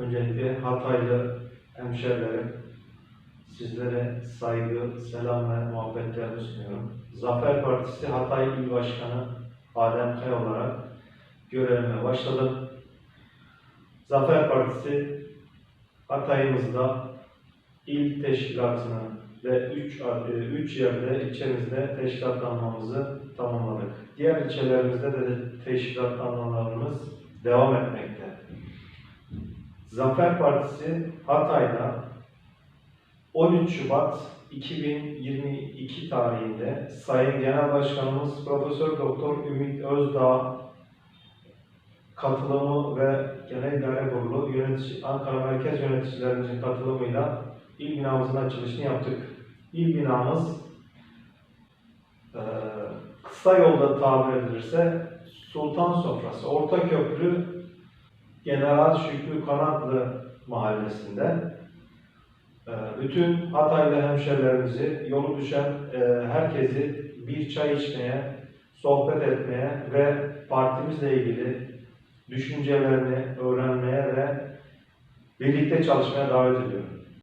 Öncelikle Hataylı hemşerilerim, sizlere saygı, selam ve muhabbetlerimi sunuyorum. Zafer Partisi Hatay İl Başkanı Adem Kaya olarak görevime başladım. Zafer Partisi Hatay'ımızda il teşkilatını ve 3 üç yerde ilçemizde teşkilatlanmamızı tamamladık. Diğer ilçelerimizde de teşkilatlanmalarımız devam etmekte. Zafer Partisi Hatay'da 13 Şubat 2022 tarihinde Sayın Genel Başkanımız Profesör Doktor Ümit Özdağ katılımı ve Genel İdare Kurulu yönetici, Ankara Merkez Yöneticilerimizin katılımıyla il binamızın açılışını yaptık. İl binamız eee, kısa yolda tabir edilirse Sultan Sofrası, Orta Köprü General Şükrü Kanatlı mahallesinde eee, bütün Hataylı hemşerilerimizi, yolu düşen eee, herkesi bir çay içmeye, sohbet etmeye ve partimizle ilgili düşüncelerini öğrenmeye ve birlikte çalışmaya davet ediyorum.